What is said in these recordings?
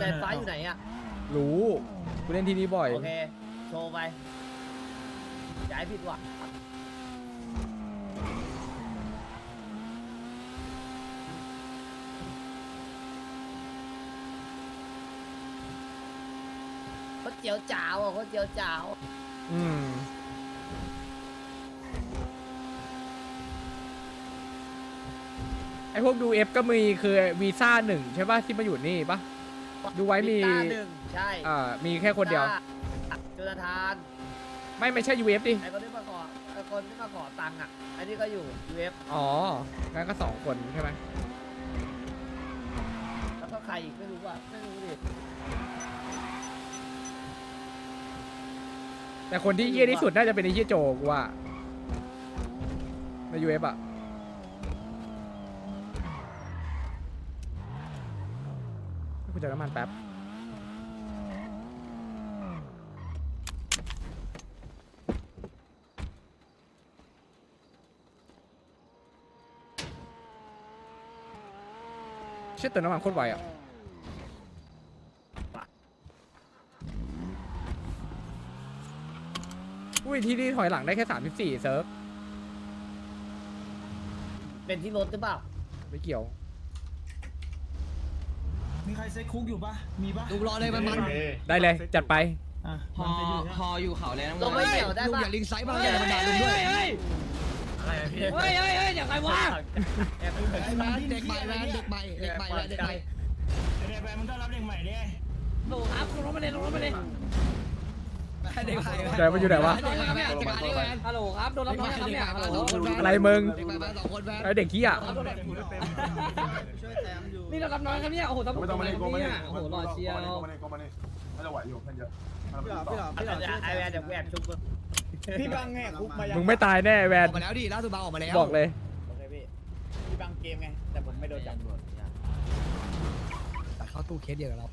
ใจฟ้าอยู่ไหนอะ รู้กูเล่นที่นี่บ่อย โอเค โชว์ไปอย่าให้ผิดหวังเขาเจียวจ๋าวอะเขาเจียวจ๋าวอืมไอพวกดูเอฟก็มีคือวีซ่าหนึ่งใช่ป่ะที่มาอยู่นี่ป่ะ ดูไว้มีตาหนึ่งใช่อ่ามีแค่คนเดียวจนทานไม่ไม่ใช่ยูเอฟดิ ไอ้คนที่มาขอไอ้คนที่มาขอตังค์อะไอ้นี่ก็อยู่ UF อ๋อ งั้นก็สองคนใช่ไหมแล้วก็ใครอีกไม่รู้อะไม่รู้ดิแต่คนที่เยี่ยที่สุดน่าจะเป็นไอ้เยี่ยโจกูว่าในยูเอฟอะ กูจะน้ำมันแป๊บเชื่อเติมน้ำมันโคตรไวอะอุ้ยที่นี่ถอยหลังได้แค่สามสิบสี่เซิร์ฟเป็นที่รถหรือเปล่า ไม่เกี่ยว มีใครเซ็ตคุกอยู่ปะมีปะลุงรอเลยมันมันได้เลยจัดไปอะพอมันจะอยู่เนี่ยพออยู่เขาแล้วลงไม่เกี่ยวได้ลุงปะอย่าลิงไซส์บ้างอย่าบันดาลลุงด้วยเฮ้ยเฮ้ยเฮ้ยเฮ้ยอย่าใครวะแอบไอ้แมนเด็กใหม่แมนเด็กใหม่เด็กใหม่แมนเด็กใหม่เดี๋ยวไปมึงต้อนรับเด็กใหม่ดิโหลครับลงรถมาเลยลงรถมาเลย เด็กใหม่เดี๋ยวมันอยู่ไหนวะเด็กใหม่แมนเด็กใหม่แมนฮัลโหลครับโดนรับน้องครับเนี่ยฮัลโหลอะไรมึงเด็กใหม่แมนสองคนแมนไอเด็กขี้อะนี่เรารับน้องครับเนี่ยโอ้โหต้องไม่ต้องมาเล่นโกมาเล่นโอ้โหหล่อเชียวโกมาเล่นโกมาเล่นน่าจะไหวอยู่เพื่อนเยอะพี่หลอดไอแวนเดี๋ยวกูแอบชุบมึงพี่บังแหกคุกมายังมึงไม่ตายแน่แวอนอกมาแล้วดิล่าสุดบางออกมาแล้วบอกเลยโอเคพี่พี่บังเกมไงแต่ผมไม่โดนจับแต่เข้าตู้เคสเดียวกับเรา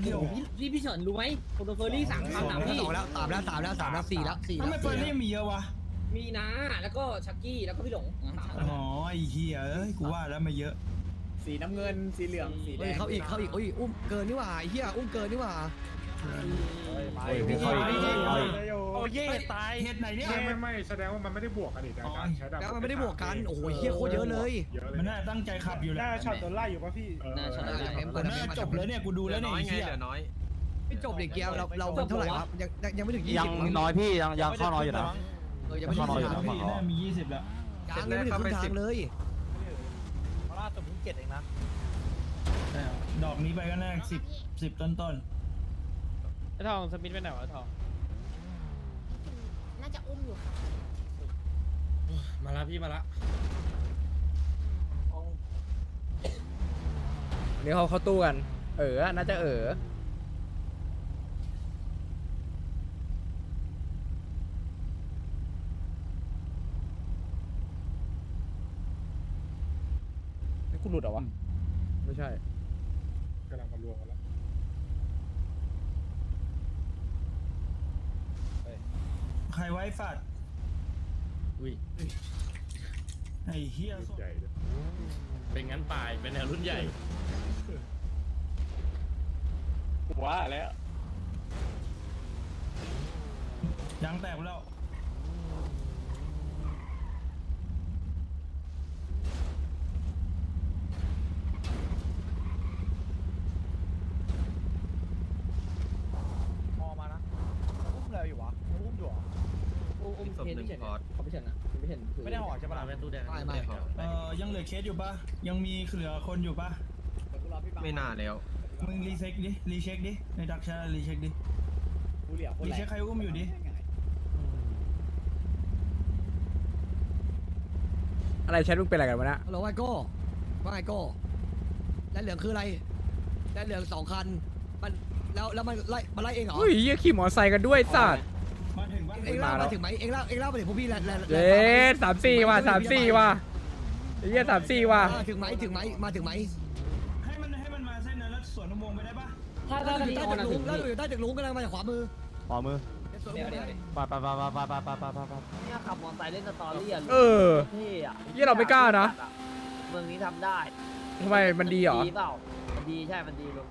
เดี๋ยวพี่พี่เฉินรู้ไหมโฟโตเฟอรี่สามคำนะพี่สองแล้วสามแล้วสามแล้วสามแล้วสี่แล้วสี่ทำไมเฟอร์รี่มีเยอะวะมีนะแล้วก็ชักกี้แล้วก็พี่หลงอ๋อไอ้เหี้ยเอ้ยกูว่าแล้วไม่เยอะ สีน้ำเงินสีเหลืองสีแดเฮ้ยงเขาอีกเขาอีกโอ้ยอุ้มเกินนี่หว่าไอ้เหี้ยอุ้มเกินนี่หว่า โอ้ยพี่เข้าอีกโอ้ยเย่ตายเฮ็ดไหนเนี่ย ไม่ไม่ไม่แสดงว่ามันไม่ได้บวกกันอีกการใช้ดาบแล้วมันไม่ได้บวกกัน โอ้โหเหี้ยโคตรเยอะเลย เยอะเลยมันน่าตั้งใจขับอยู่แหละน่าช็อตโดนไล่อยู่ป่ะพี่น่าชนะมันน่าจบแล้วเนี่ยกูดูแล้วเนี่ยไอ้เหี้ยไม่จบเลยเกียร์เราเราเท่าไหร่วะยังยังยังไม่ถึงยี่สิบยังน้อยพี่ยังยังเข้าน้อยอยู่นะเออยังไม่ถึงเข้าน้อยอยู่นะพี่น่ามียี่สิบแล้วยังไม่ถึงครึ่งทางเลยล่าตัวผมเจ็ดเองนะดอกนี้ไปก็น่าสิบสิบต้นต้น ทองสมิธไปไหนวะทอง น่าจะอุ้มอยู่ค่ะมาละพี่มาละอันนี้เขาเข้าตู้กัน เออ น่าจะเออ นี่กูหลุดเหรอวะ ไม่ใช่ กำลังมารวมกันแล้ว ใครไว้ฝัดอุ้ยไอ้เหี้ยใหญ่เลยเป็นงั้นปลายเป็นแนวรุ่นใหญ่ว้าแล้วยางแตกแล้ว พอมานะอุ้มเลยอยู่วะอุ้มอยู่เหรอ อุ้ มเพนพี่เฉินเขาพี่เฉินอะพี่เฉินไม่ได้ห่อใช่ปะล่ะเป็นตู้แดงไม่ไม่เอ่อยังเหลือเคสอยู่ปะยังมีเหลือคนอยู่ปะไม่น่าแล้ว มึงรีเช็คดิรีเช็คดิในดักแชร์รีเช็คดิ กูเหลียวคนรีแรเช็คงใครอุ้มอยู่ดิ อะไรแชทมึงเป็นอะไรกันวะเนะฮัลโหลไอโก้ว่าไอโก้และเหลืองคืออะไรและเหลืองสองคัน มันแล้วแล้วมันไล่มันไล่เองเหรอเฮ้ยเหี้ยขี่มอไซค์กันด้วยสัตว์มาถึงปะ เองเล่ามาถึงไหมเองเล่าเองเล่ามาถึงพวกพี่แล้วแล้วเย้สามสี่ว่ะสามสี่ว่ะไอ้เหี้ยสามสี่ว่ะถึงไหมถึงไหมมาถึงไหมให้มันให้มันมาเส้นนั้นแล้วสวนอุโมงค์ไปได้ปะถ้าถ้าอยู่ใต้ตึกลุงถ้าอยู่ใต้ตึกลุงกำลังมาจากขวามือขอมือเดี๋ยวเดี๋ยวไปไปไปไปไปไปไปไปไปเนี่ยขับมอเตอร์ไซค์เล่นสตอรี่อะเออเท่อะเหี้ยเราไม่กล้านะเมืองนี้ทำได้ทำไมมันดีเหรอดีเปล่ามันดีใช่มันดีลุง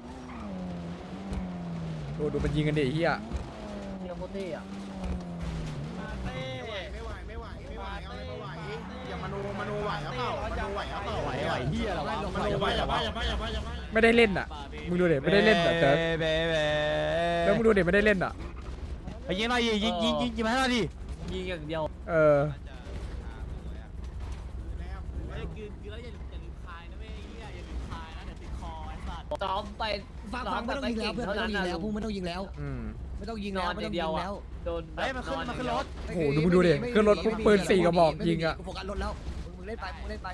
ดูดูมันยิงกันดิเฮียเดียวโคตรเท่อะ โนมาโนไหวเอเปล่ามาโนไหวเอเปล่าไหวไหวเฮียหรอวะมาโนไหวอย่าบ้าอย่าบ้าอย่าไม่ได้เล่นอะ มึงดูเด็ไม่ได้เล่นอะเติร์กเบ้เบ้แล้วมึงดูเด็ไม่ได้เล่นอะไปยิงหน่อยยิงยิงยิงยิงมาหน่อยดิยิงอย่างเดียว เออ ซ้อมไปฟังฟังไม่ต้องยิงแล้วเพื่อนไม่ต้องยิงแล้วพวกไม่ต้องยิงแล้ว อืม ไม่ต้องยิงนแล้อวนไม่อต้อย่างงเดียิยวงอะแล้วโดนแบบเฮ้ยมันขึ้นมันขึ้นรถ โอ้โหดูมึงดูดิขึ้นรถปุ๊บปืนสี่กระบอกยิงอะ โฟกัสรถแล้วมึงเล่นไปมึงเล่นไป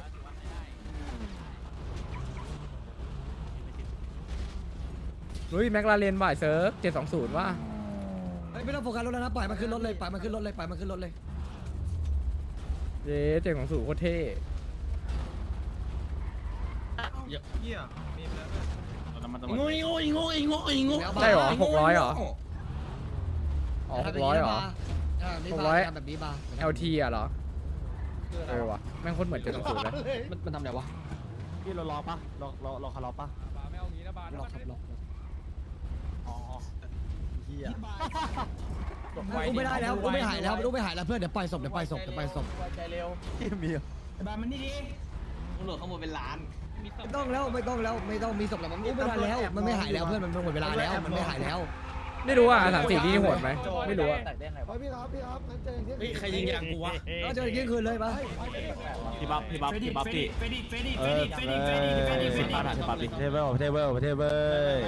เฮ้ยแม็กลาเรนบ่ายเซิร์ฟเจ็ดสองศูนย์ว่ะเฮ้ยไม่ต้องโฟกัสรถแล้วนะปล่อยมันขึ้นรถเลยปล่อยมันขึ้นรถเลยปล่อยมันขึ้นรถเลยเย้เจ็ดสองศูนย์โคตรเท่ งูอีงูอีงูอีงูอีงูใช่เหรอหกร้อยเหรอ อ๋อหกร้อยเหรอนี่หกบาร้อยร์แบบนี้บาร์ LT อะเหรอเออว่ะแม่งโคตรเหมือนเจ็ดสองศูนย์เลยมันมันทำอะไรวะพี่รอรอปะรอรอรอคาร์ลอปะไม่เอางี้นะบาล็อกครับล็อกอ๋อเฮียอุ้มไม่ได้แล้วอุ้มไม่หายแล้วอุ้มไม่หายแล้วเพื่อนเดี๋ยวปล่อยศพเดี๋ยวปล่อยศพเดี๋ยวปล่อยศพใจเร็วเฮียมีบ้านมันนี่ดิตำรวจขโมยเป็นล้าน ไม่ต้องแล้วไม่ต้องแล้วไม่ต้องมีศพแล้วมันอุ้มไม่ได้แล้ว มันไม่หายแล้วเพื่อนมันหมดเวลาแล้วมันไม่หายแล้วไม่รู้อะสามสี่นี่โหดไหมไม่รู้อะแตกได้ไงวะเฮ้ยใครยิงยางกูวะก็เจอยิงคืนเลยปะพี่บัฟพี่บัฟเฟรดิพี่บัฟเฟรดิพี่เฟรดิเฟรดิเอเฟรอดิเฟรดิเฟรดิเฟรดิเฟรดิเฟรดิพี่บัฟพี่บัฟพี่เทเบิลเทเบิลเทเบิล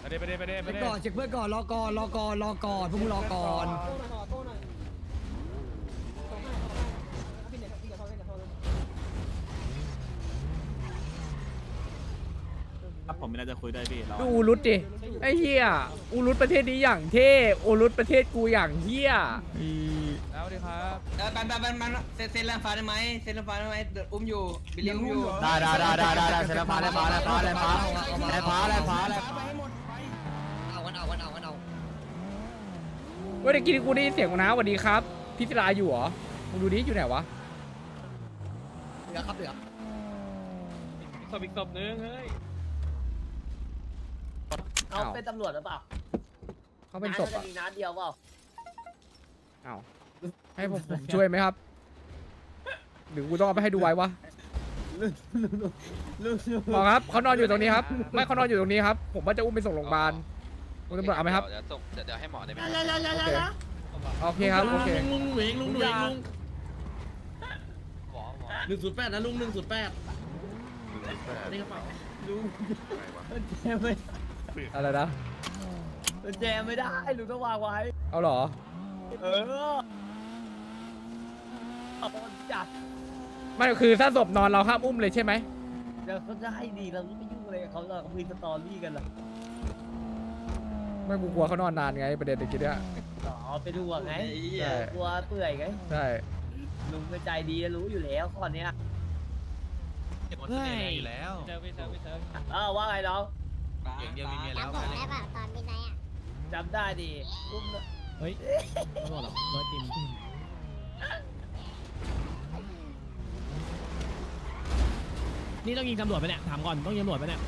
ไปเด้ไปเด้ไปเด้เช็คก่อนเช็คเพื่อนก่อนรอก่อนรอก่อนรอก่อนพวกมึงรอก่อน ผมไม่น่าจะคุยได้พี่เราดูอูรุตดิ ไอ้เหี้ยอูรุตประเทศนี้อย่างเท่อูรุตประเทศกูอย่างเหี้ยแล้วดิครับเออบันบันบันบันเซ็นเซ็นแรงฟ้าได้ไหมเซ็นแรงฟ้าได้ไหมเดี๋ยวอุ้มอยู่บิลลี่อุ้มอยู่ได้ได้ได้ได้ได้ได้เสร็จแล้วฟ้าแล้วฟ้าแล้วฟ้าแล้วฟ้าแล้วฟ้าแล้วฟ้าแล้วเอากันเอากันเอากันเอาเว้ยเดี๋ยวกินกูได้ยินเสียงกูนะสวัสดีครับ พิศราอยู่เหรอมึงดูดิอยู่ไหนวะ เหลือครับเหลือศพอีกศพนึงเฮ้ย เอาเป็นตำรวจหรือเปล่าเขาเป็นศพจะอะมีนัดเดียวเปล่าอ้าวให้ผมผมช่วยไหมครับ หรือกูต้องเอาไปให้ดูไว้วะหมอครับเขานอนอยู่ตรงนี้ครับ ไม่เขานอนอยู่ตรงนี้ครับ ผมว่าจะอุ้มไปส่งโรงพยาบาลคุณตำรวจเอาไหมครับเดี๋ยวส่งเดี๋ยวเดี๋ยวให้หมอได้ไหมยายายายาโอเคครับโอเคลุงลุงหนุ่ยลุงหนุ่ยลุงหมอหมอหนึ่งศูนย์แปดนะลุงหนึ่งศูนย์แปดนี่กระเป๋าลุงแจมไม่ อะไรนะแจมไม่ได้ลุงต้องวางไว้ เอาเหรอ เออเอาจัดไม่คือถ้าศพนอนเราห้ามอุ้มเลยใช่ไหม เดี๋ยวเขาจะให้ดีเราไม่ยุ่งอะไรกับเขาเราคุยสตอรี่กันเหรอไม่กูกลัวเขานอนนานไงประเด็นตะกี้เนี่ยอ๋อไปดูอะไงใช่กลัวเปื่อยไงใช่ลุงก็ใจดีรู้อยู่แล้วข้อเนี้ยเฮ้ยเซิร์ฟเซิร์ฟเซิร์ฟเออว่าไงน้อง อย่างเดียวมีเมียจำผมได้ป่ะตอนมิดไนท์อะจำได้ดิอุ้มตำรวจหรอร้อยติมนี่ต้องยิงตำรวจไปเนี่ยถามก่อนต้องยิงตำรวจไปเนี่ย